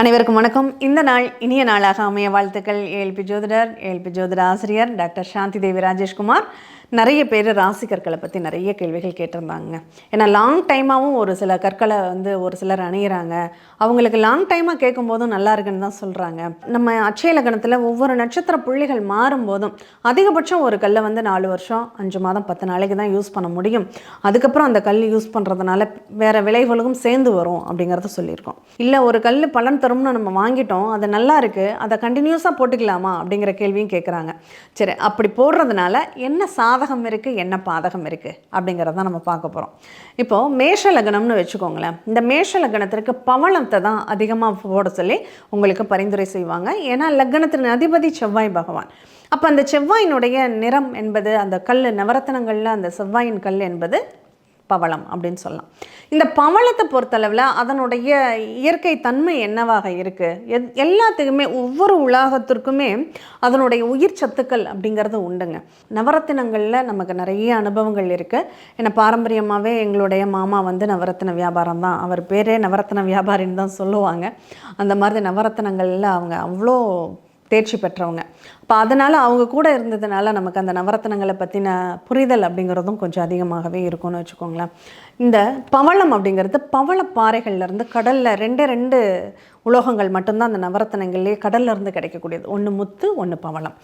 அனைவருக்கும் வணக்கம். இந்த நாள் இனிய நாளாக அமைய வாழ்த்துக்கள். ஏஎல்பி ஜோதிடர் ஏஎல்பி ஜோதிட ஆசிரியர் டாக்டர் சாந்தி தேவி ராஜேஷ்குமார். நிறைய பேர் ராசி கற்களை பற்றி நிறைய கேள்விகள் கேட்டிருந்தாங்க. ஏன்னா லாங் டைமாகவும் ஒரு சில கற்களை வந்து ஒரு சிலர் அணியிறாங்க அவங்களுக்கு லாங் டைமாக கேட்கும்போதும் நல்லா இருக்குன்னு தான் சொல்கிறாங்க நம்ம அட்சய லக்னத்தில் ஒவ்வொரு நட்சத்திர புள்ளிகள் மாறும்போதும் அதிகபட்சம் ஒரு கல்லை வந்து நாலு வருஷம் அஞ்சு மாதம் பத்து நாளைக்கு தான் யூஸ் பண்ண முடியும். அதுக்கப்புறம் அந்த கல் யூஸ் பண்ணுறதுனால வேறு விளைவுகளும் சேர்ந்து வரும் அப்படிங்கிறத சொல்லியிருக்கோம். இல்லை ஒரு கல் பலன் தரும்னு நம்ம வாங்கிட்டோம் அது நல்லா இருக்குது அதை கண்டினியூஸாக போட்டுக்கலாமா அப்படிங்கிற கேள்வியும் கேட்குறாங்க சரி அப்படி போடுறதுனால என்ன சாதகம் இருக்குது என்ன பாதகம் இருக்குது அப்படிங்கிறத நம்ம பார்க்க போகிறோம் இப்போது மேஷ லக்னம்னு வச்சுக்கோங்களேன். இந்த மேஷ லக்னத்திற்கு பவளத்தை தான் அதிகமாக போட சொல்லி உங்களுக்கு பரிந்துரை செய்வாங்க. ஏன்னா லக்னத்தின் அதிபதி செவ்வாய் பகவான். அப்போ அந்த செவ்வாயினுடைய நிறம் என்பது அந்த கல் நவரத்தனங்களில் அந்த செவ்வாயின் கல் என்பது பவளம் அப்படின்னு சொல்லலாம். இந்த பவளத்தை பொறுத்தளவில் அதனுடைய இயற்கை தன்மை என்னவாக இருக்குது எத் எல்லாத்துக்குமே ஒவ்வொரு உலகத்திற்குமே அதனுடைய உயிர் சத்துக்கள் அப்படிங்கிறது உண்டுங்க. நவரத்தினங்களில் நமக்கு நிறைய அனுபவங்கள் இருக்குது ஏன்னா பாரம்பரியமாகவே எங்களுடைய மாமா வந்து நவரத்தின வியாபாரம் தான். அவர் பேரே நவரத்தின வியாபாரின்னு தான் சொல்லுவாங்க. அந்த மாதிரி நவரத்தினங்களில் அவங்க அவ்வளோ தேர்ச்சி பெற்றவங்க. இப்போ அதனால் அவங்க கூட இருந்ததுனால நமக்கு அந்த நவரத்தனங்களை பற்றின புரிதல் அப்படிங்கிறதும் கொஞ்சம் அதிகமாகவே இருக்கும்னு வச்சுக்கோங்களேன். இந்த பவளம் அப்படிங்கிறது பவள பாறைகள்லேருந்து கடலில் ரெண்டே ரெண்டு உலோகங்கள் மட்டும்தான் அந்த நவரத்தனங்கள்லேயே கடல்லேருந்து கிடைக்கக்கூடியது. ஒன்று முத்து ஒன்று பவளம்.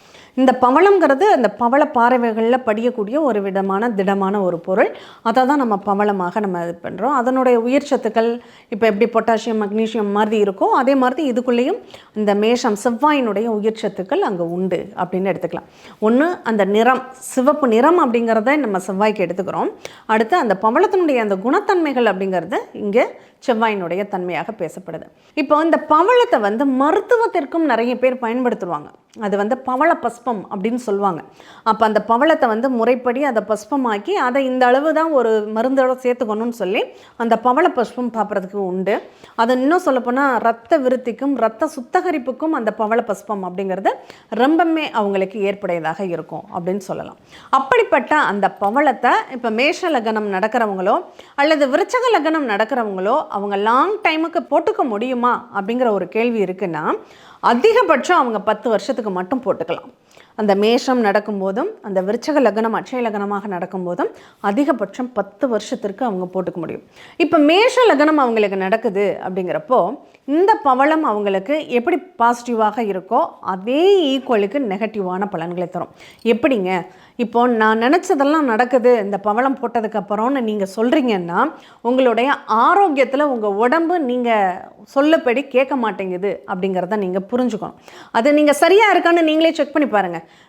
இந்த பவளம்ங்கிறது அந்த பவள பாறைகளில் படியக்கூடிய ஒரு விதமான திடமான ஒரு பொருள். அதை தான் நம்ம பவளமாக நம்ம இது பண்ணுறோம் அதனுடைய உயிர் சத்துக்கள் இப்போ எப்படி பொட்டாசியம் மக்னீஷியம் மாதிரி இருக்கோ அதே மாதிரி இதுக்குள்ளேயும் இந்த மேஷம் செவ்வாயினுடைய உயிர் சத்துக்கள் அங்கே உண்டு. அப்படின்னு எடுத்துக்கலாம். ஒன்று அந்த நிறம் சிவப்பு நிறம் அப்படிங்கிறத நம்ம செவ்வாய்க்கு எடுத்துக்கிறோம். அடுத்து அந்த பவளத்தினுடைய அந்த குணத்தன்மைகள் அப்படிங்கிறது இங்கே செவ்வாயினுடைய தன்மையாக பேசப்படுது. இப்போ இந்த பவளத்தை வந்து மருத்துவத்திற்கும் நிறைய பேர் பயன்படுத்துவாங்க. அது வந்து பவள பஸ்பம் அப்படின்னு சொல்லுவாங்க. அப்போ அந்த பவளத்தை வந்து முறைப்படி அதை பஸ்பமாக்கி அதை இந்த அளவு தான் ஒரு மருந்தோட சேர்த்துக்கணும்னு சொல்லி அந்த பவள பஸ்பம் பார்க்குறதுக்கு உண்டு. அது இன்னும் சொல்லப்போனால் ரத்த விருத்திக்கும் ரத்த சுத்தகரிப்புக்கும் அந்த பவள பஸ்பம் அப்படிங்கிறது ரொம்பவுமே அவங்களுக்கு ஏற்புடையதாக இருக்கும் அப்படின்னு சொல்லலாம். அப்படிப்பட்ட அந்த பவளத்தை இப்போ மேஷ லக்னம் நடக்கிறவங்களோ அல்லது விருச்சக லக்னம் நடக்கிறவங்களோ அவங்க லாங் டைமுக்கு போட்டுக்க முடியுமா அப்படிங்கிற ஒரு கேள்வி இருக்குன்னா அதிகபட்சம் அவங்க பத்து வருஷத்துக்கு மட்டும் போட்டுக்கலாம். அந்த மேஷம் நடக்கும்போதும் அந்த விருச்சக லக்னம் அட்சய லக்னமாக நடக்கும்போதும் அதிகபட்சம் பத்து வருஷத்திற்கு அவங்க போட்டுக்க முடியும். இப்போ மேஷ லக்னம் அவங்களுக்கு நடக்குது அப்படிங்கிறப்போ இந்த பவளம் அவங்களுக்கு எப்படி பாசிட்டிவாக இருக்கோ அதே ஈக்குவலுக்கு நெகட்டிவான பலன்களை தரும். எப்படிங்க? இப்போ நான் நினச்சதெல்லாம் நடக்குது இந்த பவளம் போட்டதுக்கப்புறம்னு நீங்கள் சொல்கிறீங்கன்னா உங்களுடைய ஆரோக்கியத்தில் உங்கள் உடம்பு நீங்கள் சொல்லப்படி கேட்க மாட்டேங்குது அப்படிங்கிறத நீங்கள் புரிஞ்சுக்கணும். அது நீங்கள் சரியாக இருக்கான்னு நீங்களே செக் பண்ணி பாருங்கள்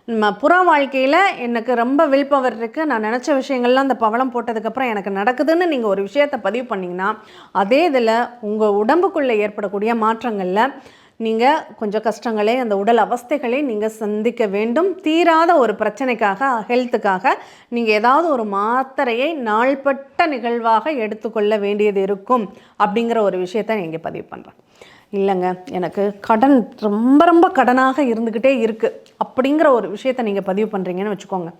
நம்ம புற வாழ்க்கையில் எனக்கு ரொம்ப வில் பவர் இருக்குது நான் நினச்ச விஷயங்கள்லாம் அந்த பவளம் போட்டதுக்கப்புறம் எனக்கு நடக்குதுன்னு நீங்கள் ஒரு விஷயத்தை பதிவு பண்ணிங்கன்னா அதே இதில் உங்கள் உடம்புக்குள்ளே ஏற்படக்கூடிய மாற்றங்களில் நீங்கள் கொஞ்சம் கஷ்டங்களே அந்த உடல் அவஸ்தைகளை நீங்கள் சந்திக்க வேண்டும். தீராத ஒரு பிரச்சனைக்காக ஹெல்த்துக்காக நீங்கள் ஏதாவது ஒரு மாத்திரையை நாள்பட்ட நிகழ்வாக எடுத்துக்கொள்ள வேண்டியது இருக்கும் அப்படிங்கிற ஒரு விஷயத்தை நீங்கள் பதிவு பண்ணுறேன் இல்லைங்க எனக்கு கடன் ரொம்ப ரொம்ப கடனாக இருந்துக்கிட்டே இருக்குது அப்படிங்கிற ஒரு விஷயத்தை நீங்கள் பதிவு பண்ணுறீங்கன்னு வச்சுக்கோங்க.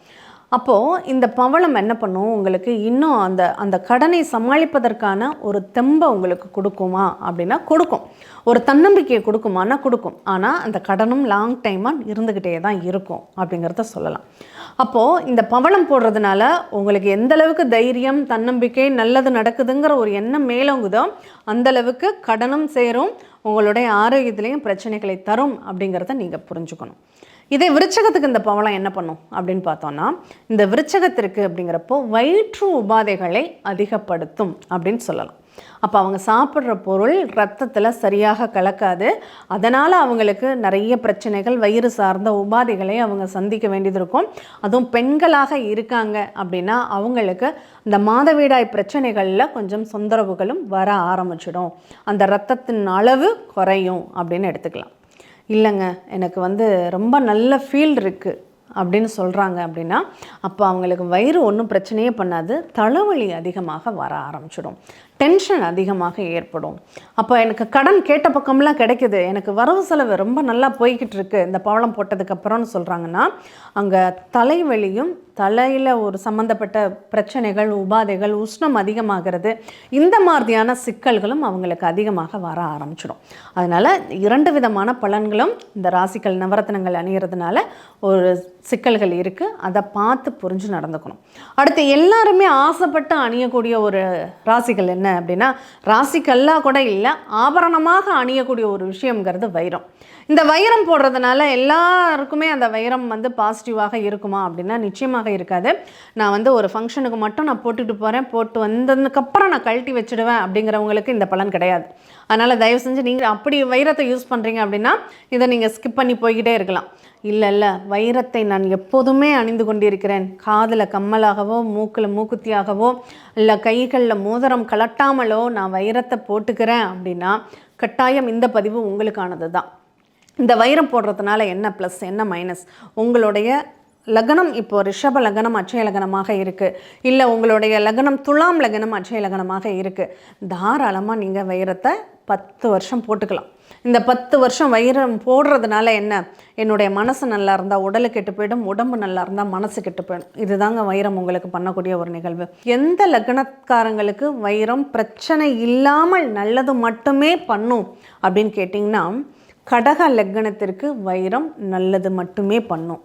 அப்போது இந்த பவளம் என்ன பண்ணும்? உங்களுக்கு இன்னும் அந்த அந்த கடனை சமாளிப்பதற்கான ஒரு தெம்பை உங்களுக்கு கொடுக்குமா? அப்படின்னா கொடுக்கும். ஒரு தன்னம்பிக்கையை கொடுக்குமானா கொடுக்கும். ஆனால் அந்த கடனும் லாங் டைமாக இருந்துக்கிட்டே தான் இருக்கும் அப்படிங்கிறத சொல்லலாம். அப்போது இந்த பவளம் போடுறதுனால உங்களுக்கு எந்த அளவுக்கு தைரியம் தன்னம்பிக்கை நல்லது நடக்குதுங்கிற ஒரு எண்ணம் மேலோங்குதோ அந்தளவுக்கு கடனும் சேரும் உங்களுடைய ஆரோக்கியத்திலையும் பிரச்சனைகளை தரும் அப்படிங்கிறத நீங்கள் புரிஞ்சுக்கணும். இதே விருச்சகத்துக்கு இந்த பவளம் என்ன பண்ணும் அப்படின்னு பார்த்தோம்னா இந்த விருச்சகத்திற்கு அப்படிங்கிறப்போ வயிற்று உபாதைகளை அதிகப்படுத்தும் அப்படின்னு சொல்லலாம். அப்போ அவங்க சாப்பிட்ற பொருள் ரத்தத்தில் சரியாக கலக்காது. அதனால் அவங்களுக்கு நிறைய பிரச்சனைகள் வயிறு சார்ந்த உபாதைகளை அவங்க சந்திக்க வேண்டியது இருக்கும். அதுவும் பெண்களாக இருக்காங்க அப்படின்னா அவங்களுக்கு இந்த மாதவிடாய் பிரச்சனைகளில் கொஞ்சம் தொந்தரவுகளும் வர ஆரம்பிச்சிடும். அந்த ரத்தத்தின் அளவு குறையும் அப்படின்னு எடுத்துக்கலாம். இல்லைங்க எனக்கு வந்து ரொம்ப நல்ல ஃபீல் இருக்குது அப்படின்னு சொல்கிறாங்க அப்படின்னா அப்போ அவங்களுக்கு வயிறு ஒன்றும் பிரச்சனையே பண்ணாது தலைவலி அதிகமாக வர ஆரம்பிச்சிடும். டென்ஷன் அதிகமாக ஏற்படும். அப்போ எனக்கு கடன் கேட்ட பக்கம்லாம் கிடைக்குது. எனக்கு வரவு செலவு ரொம்ப நல்லா போய்கிட்டு இருக்கு இந்த பவளம் போட்டதுக்கப்புறம்னு சொல்கிறாங்கன்னா அங்கே தலைவலியும் தலையில் ஒரு சம்மந்தப்பட்ட பிரச்சனைகள் உபாதைகள் உஷ்ணம் அதிகமாகிறது இந்த மாதிரியான சிக்கல்களும் அவங்களுக்கு அதிகமாக வர ஆரம்பிச்சிடும். அதனால் இரண்டு விதமான பலன்களும் இந்த ராசிகள் நவரத்னங்கள் அணிகிறதுனால ஒரு சிக்கல்கள் இருக்குது அதை பார்த்து புரிஞ்சு நடந்துக்கணும். அடுத்து எல்லாருமே ஆசைப்பட்டு அணியக்கூடிய ஒரு ராசிகள் என்ன அப்படின்னா ராசிக்கல்லாக கூட இல்லை ஆபரணமாக அணியக்கூடிய ஒரு விஷயங்கிறது வைரம். இந்த வைரம் போடுறதுனால எல்லாருக்குமே அந்த வைரம் வந்து பாசிட்டிவாக இருக்குமா அப்படின்னா நிச்சயமாக இருக்காது. நான் வந்து ஒரு ஃபங்க்ஷனுக்கு மட்டும் நான் போட்டுட்டு போகிறேன் போட்டு வந்ததுக்கப்புறம் நான் கழட்டி வச்சுடுவேன் அப்படிங்கிறவங்களுக்கு இந்த பலன் கிடையாது. அதனால் தயவு செஞ்சு நீங்கள் அப்படி வைரத்தை யூஸ் பண்ணுறீங்க அப்படின்னா இதை நீங்கள் ஸ்கிப் பண்ணி போய்கிட்டே இருக்கலாம். இல்லை இல்லை வைரத்தை நான் எப்போதுமே அணிந்து கொண்டிருக்கிறேன். காதில் கம்மலாகவோ மூக்கில் மூக்குத்தியாகவோ இல்லை கைகளில் மோதிரம் கலட்டாமலோ நான் வைரத்தை போட்டுக்கிறேன் அப்படின்னா கட்டாயம் இந்த பதிவு உங்களுக்கானது தான் இந்த வைரம் போடுறதுனால என்ன ப்ளஸ் என்ன மைனஸ் உங்களுடைய லக்னம் இப்போ ரிஷப லக்னம் அச்சய லக்னமாக இருக்குது இல்லை உங்களுடைய லக்னம் துலாம் லக்னம் அச்சய லக்னமாக இருக்குது தாராளமாக நீங்கள் வைரத்தை பத்து வருஷம் போட்டுக்கலாம். இந்த பத்து வருஷம் வைரம் போடுறதுனால என்ன? என்னுடைய மனசு நல்லா இருந்தால் உடலு கெட்டு போயிடும் உடம்பு நல்லா இருந்தால் மனசு கெட்டு போயிடும். இதுதாங்க வைரம் உங்களுக்கு பண்ணக்கூடிய ஒரு நிகழ்வு. எந்த லக்னக்காரங்களுக்கு வைரம் பிரச்சனை இல்லாமல் நல்லது மட்டுமே பண்ணும் அப்படின்னு கேட்டிங்கன்னா கடக லக்னத்திற்கு வைரம் நல்லது மட்டுமே பண்ணும்.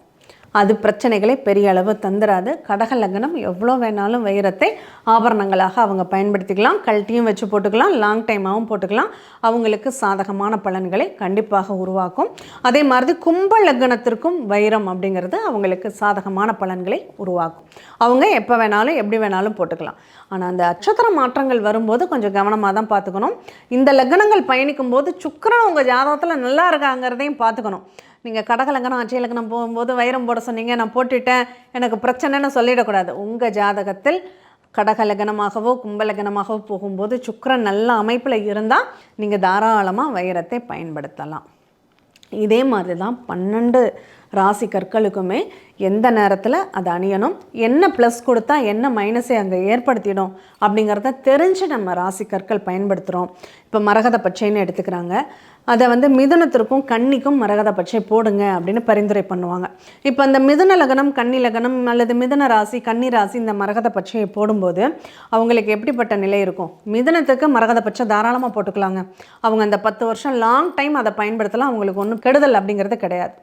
அது பிரச்சனைகளை பெரிய அளவு தந்துராது. கடக லக்னம் எவ்வளோ வேணாலும் வைரத்தை ஆபரணங்களாக அவங்க பயன்படுத்திக்கலாம். கழட்டியும் வச்சு போட்டுக்கலாம். லாங் டைமாகவும் போட்டுக்கலாம். அவங்களுக்கு சாதகமான பலன்களை கண்டிப்பாக உருவாக்கும். அதே மாதிரி கும்ப லக்னத்திற்கும் வைரம் அப்படிங்கிறது அவங்களுக்கு சாதகமான பலன்களை உருவாக்கும். அவங்க எப்போ வேணாலும் எப்படி வேணாலும் போட்டுக்கலாம். ஆனால் அந்த நட்சத்திர மாற்றங்கள் வரும்போது கொஞ்சம் கவனமாக தான் பார்த்துக்கணும். இந்த லக்னங்கள் பயணிக்கும் போது சுக்கரன் உங்கள் ஜாதகத்தில் நல்லா இருக்காங்கிறதையும் பார்த்துக்கணும். நீங்கள் கடகலங்கனம் அச்சயலக்கணம் போகும்போது வைரம் போட சொன்னீங்க நான் போட்டுட்டேன். எனக்கு பிரச்சனைன்னு சொல்லிடக்கூடாது. உங்கள் ஜாதகத்தில் கடகலகனமாகவோ கும்பலகனமாகவோ போகும்போது சுக்கிரன் நல்ல அமைப்பில் இருந்தால் நீங்கள் தாராளமாக வைரத்தை பயன்படுத்தலாம். இதே மாதிரி தான் பன்னெண்டு ராசி கற்களுக்குமே எந்த நேரத்தில் அது அணியணும் என்ன ப்ளஸ் கொடுத்தா என்ன மைனஸை அங்கே ஏற்படுத்திடும் அப்படிங்கிறத தெரிஞ்சு நம்ம ராசி கற்கள் பயன்படுத்துகிறோம் இப்போ மரகத பச்சைன்னு எடுத்துக்கிறாங்க. அதை வந்து மிதுனத்திற்கும் கன்னிக்கும் மரகத பச்சை போடுங்க அப்படின்னு பரிந்துரை பண்ணுவாங்க. இப்போ அந்த மிதுன லக்னம் கன்னி லக்னம் அல்லது மிதுன ராசி கன்னி ராசி இந்த மரகத பச்சையை போடும்போது அவங்களுக்கு எப்படிப்பட்ட நிலை இருக்கும்? மிதுனத்துக்கு மரகத பச்சை தாராளமாக போட்டுக்கலாங்க. அவங்க அந்த பத்து வருஷம் லாங் டைம் அதை பயன்படுத்தலாம். அவங்களுக்கு ஒன்றும் கெடுதல் அப்படிங்கிறது கிடையாது.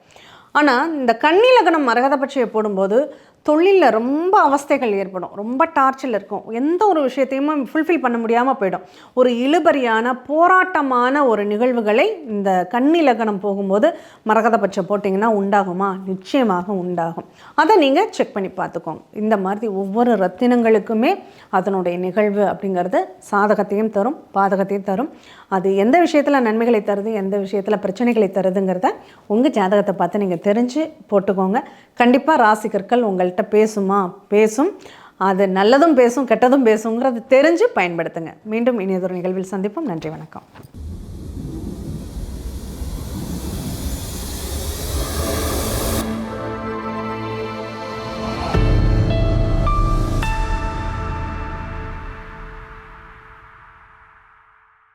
ஆனால் இந்த கன்னி லக்னம் மரகத பச்சையை போடும்போது தொழிலில் ரொம்ப அவஸ்தைகள் ஏற்படும். ரொம்ப டார்ச்சில் இருக்கும். எந்த ஒரு விஷயத்தையுமே ஃபுல்ஃபில் பண்ண முடியாமல் போயிடும். ஒரு இழுபறியான போராட்டமான ஒரு நிகழ்வுகளை இந்த கன்னி லக்னம் போகும்போது மரகத பட்சம் போட்டிங்கன்னா உண்டாகுமா? நிச்சயமாக உண்டாகும். அதை நீங்கள் செக் பண்ணி பார்த்துக்கோங்க. இந்த மாதிரி ஒவ்வொரு ரத்தினங்களுக்குமே அதனுடைய நிகழ்வு அப்படிங்கிறது சாதகத்தையும் தரும் பாதகத்தையும் தரும். அது எந்த விஷயத்தில் நன்மைகளை தருது எந்த விஷயத்தில் பிரச்சனைகளை தருதுங்கிறத உங்கள் ஜாதகத்தை பார்த்து நீங்கள் தெரிஞ்சு போட்டுக்கோங்க. கண்டிப்பாக ராசிகர்கள் உங்கள் உங்கள்கிட்ட பேசுமா? பேசும். அது நல்லதும் பேசும் கெட்டதும் பேசுங்கிறது தெரிஞ்சு பயன்படுத்துங்க. மீண்டும் இனியதொரு நிகழ்வில் சந்திப்போம். நன்றி வணக்கம்.